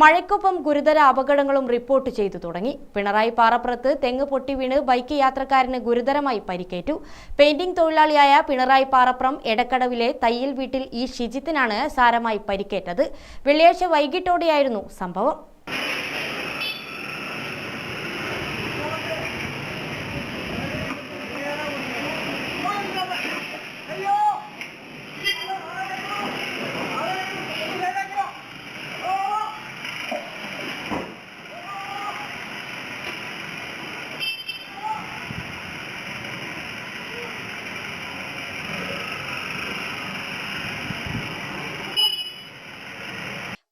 മഴയ്ക്കൊപ്പം ഗുരുതര അപകടങ്ങളും റിപ്പോർട്ട് ചെയ്തു തുടങ്ങി. പിണറായി പാറപ്പുറത്ത് തെങ്ങ് പൊട്ടി വീണ് ബൈക്ക് യാത്രക്കാരന് ഗുരുതരമായി പരിക്കേറ്റു. പെയിന്റിംഗ് തൊഴിലാളിയായ പിണറായി പാറപ്പുറം എടക്കടവിലെ തയ്യൽ വീട്ടിൽ ഈ ഷിജിത്തിനാണ് സാരമായി പരിക്കേറ്റത്. വെള്ളിയാഴ്ച വൈകിട്ടോടെയായിരുന്നു സംഭവം.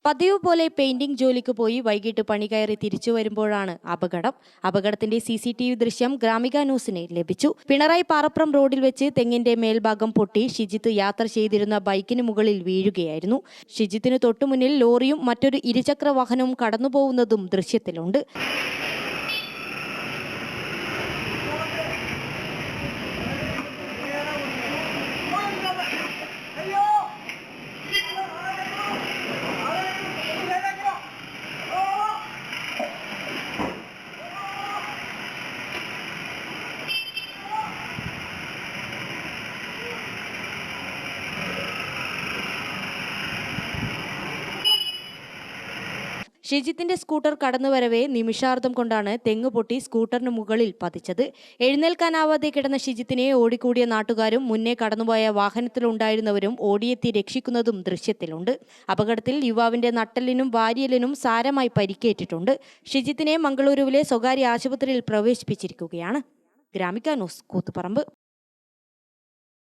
പതിവ് പോലെ പെയിന്റിംഗ് ജോലിക്ക് പോയി വൈകിട്ട് പണി കയറി തിരിച്ചു വരുമ്പോഴാണ് അപകടം. അപകടത്തിന്റെ സി സി ടി വി ദൃശ്യം ഗ്രാമിക ന്യൂസിന് ലഭിച്ചു. പിണറായി പാറപ്പുറം റോഡിൽ വെച്ച് തെങ്ങിന്റെ മേൽഭാഗം പൊട്ടി ഷിജിത്ത് യാത്ര ചെയ്തിരുന്ന ബൈക്കിന് മുകളിൽ വീഴുകയായിരുന്നു. ഷിജിത്തിന് തൊട്ടുമുന്നിൽ ലോറിയും മറ്റൊരു ഇരുചക്ര വാഹനവും കടന്നുപോകുന്നതും ദൃശ്യത്തിലുണ്ട്. ഷിജിത്തിന്റെ സ്കൂട്ടർ കടന്നുവരവേ നിമിഷാർദ്ധം കൊണ്ടാണ് തെങ്ങ് പൊട്ടി സ്കൂട്ടറിന് മുകളിൽ പതിച്ചത്. എഴുന്നേൽക്കാനാവാതെ കിടന്ന ഷിജിത്തിനെ ഓടിക്കൂടിയ നാട്ടുകാരും മുന്നേ കടന്നുപോയ വാഹനത്തിലുണ്ടായിരുന്നവരും ഓടിയെത്തി രക്ഷിക്കുന്നതും ദൃശ്യത്തിലുണ്ട്. അപകടത്തിൽ യുവാവിന്റെ നട്ടലിനും വാരിയലിനും സാരമായി പരിക്കേറ്റിട്ടുണ്ട്. ഷിജിത്തിനെ മംഗളൂരുവിലെ സ്വകാര്യ ആശുപത്രിയിൽ പ്രവേശിപ്പിച്ചിരിക്കുകയാണ്. ഗ്രാമിക ന്യൂസ് കൂത്തുപറമ്പ്.